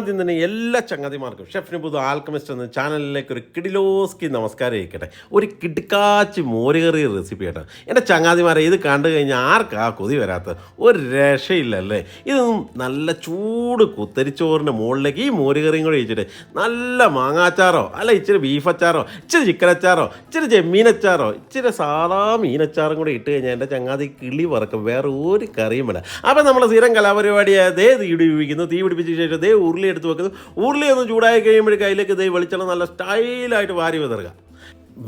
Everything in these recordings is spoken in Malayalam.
ആദ്യം തന്നെ എല്ലാ ചങ്ങാതിമാർക്കും ഷെഫിന് പുതു ആൽക്കമിസ്റ്റ് എന്ന ചാനലിലേക്ക് ഒരു കിടിലോസ്കി നമസ്കാരം ഇരിക്കട്ടെ. ഒരു കിടുക്കാച്ചി മോരുകറി റെസിപ്പി കേട്ടോ. എന്റെ ചങ്ങാതിമാരെ ഇത് കണ്ടു കഴിഞ്ഞാൽ ആർക്കാ കൊതി വരാത്ത ഒരു രക്ഷയില്ലല്ലേ? ഇതൊന്നും നല്ല ചൂട് കുത്തരിച്ചോറിന്റെ മുകളിലേക്ക് ഈ മോരുകറിയും കൂടെ വെച്ചിട്ട് നല്ല മാങ്ങാച്ചാറോ അല്ല ഇച്ചിരി ബീഫ് അച്ചാറോ ഇച്ചിരി ചിക്കൻ അച്ചാറോ ഇച്ചിരി ചെമ്മീനച്ചാറോ ഇച്ചിരി സാധാ മീനച്ചാറും കൂടെ ഇട്ട് കഴിഞ്ഞാൽ എന്റെ ചങ്ങാതി കിളി വറക്കും. വേറെ ഒരു കറിയും വേണ്ട. അപ്പം നമ്മൾ സ്ഥിരം കലാപരിപാടിയായ ദേ തീ പിടിപ്പിക്കുന്നു. തീ പിടിപ്പിച്ച ശേഷം ദേ ഉരുളി എടുത്ത് വെക്കുന്നത് ഉരുളി ഒന്ന് ചൂടായി കഴിയുമ്പോഴേക്കും അതിലേക്ക് ദേ വെളിച്ചെണ്ണ നല്ല സ്റ്റൈലായിട്ട് വാരി വിതറുക.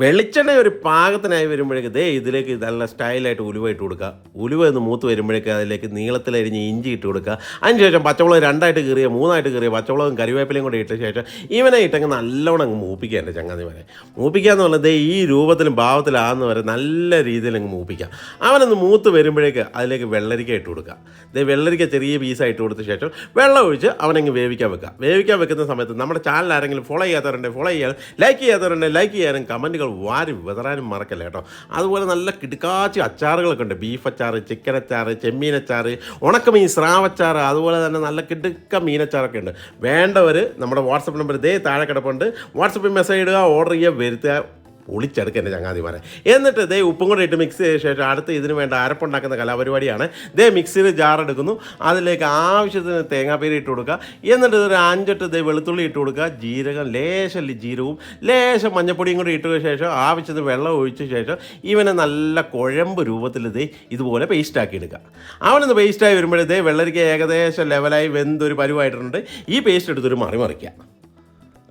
വെളിച്ചെണ്ണ ഒരു പാകത്തിനായി വരുമ്പോഴേക്ക് ദേ ഇതിലേക്ക് നല്ല സ്റ്റൈലായിട്ട് ഉലുവ ഇട്ട് കൊടുക്കുക. ഉലുവ എന്ന് മൂത്ത് വരുമ്പോഴേക്ക് അതിലേക്ക് നീളത്തിലരിഞ്ഞ് ഇഞ്ചി ഇട്ട് കൊടുക്കുക. അതിനുശേഷം പച്ചമുളക് രണ്ടായിട്ട് കീറിയ മൂന്നായിട്ട് കീറിയ പച്ചമുളകും കറിവേപ്പിലയും കൂടെ ഇട്ട ശേഷം ഇവനെ ഇട്ടങ്ങ് നല്ലോണം അങ്ങ് മൂപ്പിക്കുക എന്റെ ചങ്ങാതി വരെ മൂപ്പിക്കുക എന്ന് പറഞ്ഞാൽ ദേ ഈ രൂപത്തിലും ഭാവത്തിലാകുന്ന വരെ നല്ല രീതിയിൽ അങ്ങ് മൂപ്പിക്കാം അവനൊന്ന് മൂത്ത് വരുമ്പോഴേക്ക് അതിലേക്ക് വെള്ളരിക്ക ഇട്ട് കൊടുക്കുക. ദേ വെള്ളരിക്ക ചെറിയ പീസായിട്ട് കൊടുത്ത ശേഷം വെള്ളം ഒഴിച്ച് അവനങ്ങ് വേവിക്കാൻ വെക്കുക. വേവിക്കാൻ വെക്കുന്ന സമയത്ത് നമ്മുടെ ചാനൽ ആരെങ്കിലും ഫോളോ ചെയ്യാത്തവരുണ്ടെങ്കിൽ ഫോളോ ചെയ്യാനും ലൈക്ക് ചെയ്യാത്തവരുണ്ടെങ്കിൽ ലൈക്ക് ചെയ്യാനും കമന്റുകൾ വാരി വിതറാനും മറക്കല്ല കേട്ടോ? അതുപോലെ നല്ല കിടുക്കാച്ചി അച്ചാറുകളൊക്കെ ഉണ്ട്. ബീഫ് അച്ചാർ ചിക്കൻ അച്ചാർ ചെമ്മീൻ അച്ചാർ ഉണക്കമീൻ സ്രാവച്ചാർ അതുപോലെ തന്നെ നല്ല കിടുക്ക മീനച്ചാറൊക്കെ ഉണ്ട്. വേണ്ടവർ നമ്മുടെ വാട്സപ്പ് നമ്പർ ഇതേ താഴെ കിടപ്പുണ്ട്. വാട്സപ്പിൽ മെസ്സേജ് ഇടുക ഓർഡർ ചെയ്യുക വരുത്തുക. പൊളിച്ചെടുക്കുക എന്റെ ചങ്ങാതിമാരെ. എന്നിട്ട് ദേ ഉപ്പും കൂടെ ഇട്ട് മിക്സ് ചെയ്ത ശേഷം അടുത്ത് ഇതിന് വേണ്ട അരപ്പുണ്ടാക്കുന്ന കലാപരിപാടിയാണ്. ദേ മിക്സിയിൽ ജാർ എടുക്കുന്നു. അതിലേക്ക് ആവശ്യത്തിന് തേങ്ങാപ്പേരി ഇട്ട് കൊടുക്കുക. എന്നിട്ട് ഒരു അഞ്ചെട്ട് ദേ വെളുത്തുള്ളി ഇട്ട് കൊടുക്കുക. ജീരകം ലേശം ജീരവും ലേശം മഞ്ഞപ്പൊടിയും കൂടി ഇട്ട ശേഷം ആവശ്യത്തിന് വെള്ളം ഒഴിച്ച ശേഷം ഇവനെ നല്ല കുഴമ്പ് രൂപത്തിൽ ദേ ഇതുപോലെ പേസ്റ്റാക്കി എടുക്കുക. അവനൊന്ന് പേസ്റ്റായി വരുമ്പോഴേ വെള്ളരിക്ക ഏകദേശം ലെവലായി വെന്തൊരു പരുവായിട്ടുണ്ട്. ഈ പേസ്റ്റ് എടുത്തൊരു മറി മറിക്കുക.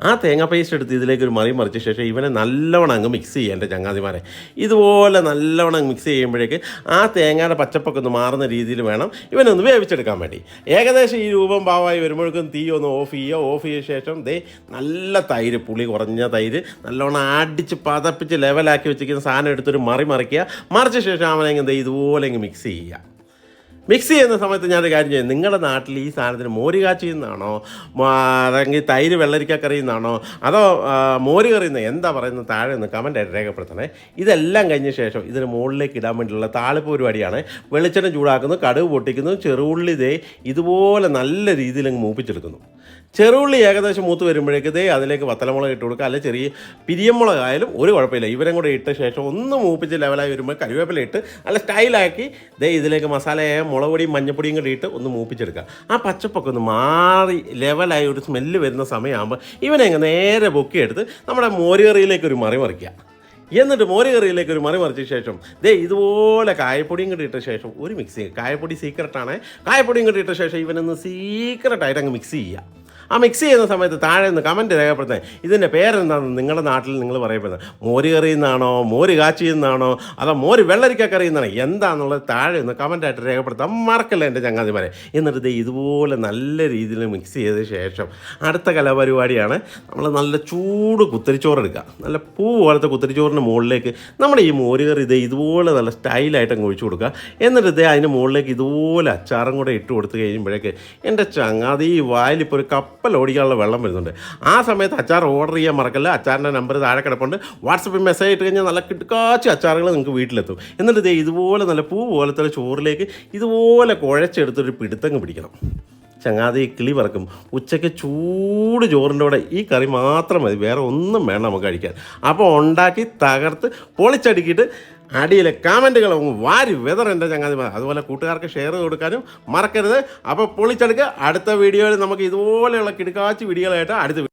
ആ തേങ്ങ പേസ്റ്റ് എടുത്ത് ഇതിലേക്ക് ഒരു മറി മറിച്ച ശേഷം ഇവനെ നല്ലവണ്ണം അങ്ങ് മിക്സ് ചെയ്യുക എന്റെ ചങ്ങാതിമാരെ. ഇതുപോലെ നല്ലവണ്ണം മിക്സ് ചെയ്യുമ്പോഴേക്ക് ആ തേങ്ങയുടെ പച്ചപ്പൊക്കെ ഒന്ന് മാറുന്ന രീതിയിൽ വേണം ഇവനൊന്ന് വേവിച്ചെടുക്കാൻ വേണ്ടി. ഏകദേശം ഈ രൂപം പാവായി വരുമ്പോഴേക്കും തീ ഒന്ന് ഓഫ് ചെയ്യുക. ഓഫ് ചെയ്ത ശേഷം ദേ നല്ല തൈര് പുളി കുറഞ്ഞ തൈര് നല്ലവണ്ണം അടിച്ച് പതപ്പിച്ച് ലെവലാക്കി വെച്ചിരിക്കുന്ന സാധനം എടുത്തൊരു മറി മറിക്കുക. മറിച്ച ശേഷം അവനെ ദേ ഇതുപോലെ അങ്ങ് മിക്സ് ചെയ്യുക. മിക്സ് ചെയ്യുന്ന സമയത്ത് ഞാനൊരു കാര്യം ചെയ്യും. നിങ്ങളുടെ നാട്ടിൽ ഈ സാധനത്തിന് മോര് കാച്ചി എന്നാണോ അല്ലെങ്കിൽ തൈര് വെള്ളരിക്ക കറി എന്നാണോ അതോ മോര് കറി എന്ന് എന്താ പറയുന്നത് താഴെ ഒന്ന് കമന്റ് ആയിട്ട് രേഖപ്പെടുത്തണേ. ഇതെല്ലാം കഴിഞ്ഞ ശേഷം ഇതിന് മുകളിലേക്ക് ഇടാൻ വേണ്ടിയുള്ള താളിപ്പ് പരിപാടിയാണ്. വെളിച്ചെണ്ണ ചൂടാക്കുന്നു കടുക് പൊട്ടിക്കുന്നു ചെറുള്ളി ഇതുപോലെ നല്ല രീതിയിൽ അങ്ങ് മൂപ്പിച്ചെടുക്കുന്നു. ചെറുള്ളി ഏകദേശം മൂത്ത് വരുമ്പോഴേക്ക് ദേ അതിലേക്ക് വത്തലമുളക് ഇട്ട് കൊടുക്കുക. അല്ലെങ്കിൽ ചെറിയ പിരിയമുളകായാലും ഒരു കുഴപ്പമില്ല. ഇവരും കൂടെ ഇട്ട ശേഷം ഒന്ന് മൂപ്പിച്ച് ലെവലായി വരുമ്പോൾ കരുവേപ്പില ഇട്ട് നല്ല സ്റ്റൈലാക്കി ദേ ഇതിലേക്ക് മസാലയായ മുളക് പൊടിയും മഞ്ഞപ്പൊടിയും കൂടി ഇട്ട് ഒന്ന് മൂപ്പിച്ചെടുക്കുക. ആ പച്ചപ്പൊക്കെ ഒന്ന് മാറി ലെവലായി ഒരു സ്മെല്ല് വരുന്ന സമയമാകുമ്പോൾ ഇവനെ അങ്ങ് നേരെ പൊക്കിയെടുത്ത് നമ്മുടെ മോരുകറിയിലേക്ക് ഒരു മറി മറിക്കുക. എന്നിട്ട് മോരുകറിയിലേക്ക് ഒരു മറി മറിച്ച ശേഷം ദേ ഇതുപോലെ കായപ്പൊടിയും കൂടി ഇട്ട ശേഷം ഒരു മിക്സ് ചെയ്യുക. കായപ്പൊടി സീക്രട്ടാണ് കായപ്പൊടിയും കൂടി ഇട്ട ശേഷം ഇവനൊന്ന് സീക്രട്ടായിട്ട് അങ്ങ് മിക്സ് ചെയ്യുക. ആ മിക്സ് ചെയ്യുന്ന സമയത്ത് താഴെ നിന്ന് കമന്റ് രേഖപ്പെടുത്താൻ. ഇതിന്റെ പേരെന്താണെന്ന് നിങ്ങളുടെ നാട്ടിൽ നിങ്ങൾ പറയപ്പെടുന്നത്. മോര് കറി എന്നാണോ? മോര് കാച്ചിയെന്നാണോ അതോ മോര് വെള്ളരിക്ക കറി എന്നാണോ? എന്താണെന്നുള്ളത് താഴെ നിന്ന് കമന്റായിട്ട് രേഖപ്പെടുത്താൻ മറക്കല്ല എന്റെ ചങ്ങാതിമാരെ. എന്നിട്ട് ദേ ഇതുപോലെ നല്ല രീതിയിൽ മിക്സ് ചെയ്ത ശേഷം അടുത്ത കലാപരിപാടിയാണ് നമ്മൾ നല്ല ചൂട് കുത്തരിച്ചോറ് എടുക്കുക. നല്ല പൂ പോലത്തെ കുത്തരിച്ചോറിന്റെ മുകളിലേക്ക് നമ്മുടെ ഈ മോര് കറി ഇതേ ഇതുപോലെ നല്ല സ്റ്റൈലായിട്ട് അങ്ങ് ഒഴിച്ചു കൊടുക്കുക. എന്നിട്ട് ഇതേ അതിന്റെ മുകളിലേക്ക് ഇതുപോലെ അച്ചാറും കൂടെ ഇട്ട് കൊടുത്തു കഴിയുമ്പോഴേക്ക് എന്റെ ചങ്ങാതി വായിലിപ്പോൾ ഒരു കപ്പൽ ഓടിക്കാനുള്ള വെള്ളം വരുന്നുണ്ട്. ആ സമയത്ത് അച്ചാർ ഓർഡർ ചെയ്യാൻ മറക്കല്ല? അച്ചാറിന്റെ നമ്പർ താഴെ കിടപ്പുണ്ട്. വാട്സപ്പിൽ മെസ്സേജ് ഇട്ട് കഴിഞ്ഞാൽ നല്ല കിടക്കാച്ച അച്ചാറുകൾ നിങ്ങൾക്ക് വീട്ടിലെത്തും. എന്നിട്ട് ഇതേ ഇതുപോലെ നല്ല പൂ പോലത്തെ ചോറിലേക്ക് ഇതുപോലെ കുഴച്ചെടുത്തൊരു പിടുത്തങ്ങ് പിടിക്കണം. ചങ്ങാതി കിളി പറക്കും ഉച്ചയ്ക്ക് ചൂട് ചോറിന്റെ കൂടെ ഈ കറി മാത്രം മതി വേറെ ഒന്നും വേണം നമുക്ക് കഴിക്കാൻ. അപ്പോൾ ഉണ്ടാക്കി തകർത്ത് പൊളിച്ചടുക്കിയിട്ട് അടിയിലെ കമന്റുകൾ വാരി വെതർ എന്റെ ചങ്ങാതി അതുപോലെ കൂട്ടുകാർക്ക് ഷെയർ കൊടുക്കാനും മറക്കരുത്. അപ്പോൾ പൊളിച്ചെടുക്കുക അടുത്ത വീഡിയോയിൽ നമുക്ക് ഇതുപോലെയുള്ള കിടക്കാച്ചി വീഡിയോകളായിട്ട് അടുത്ത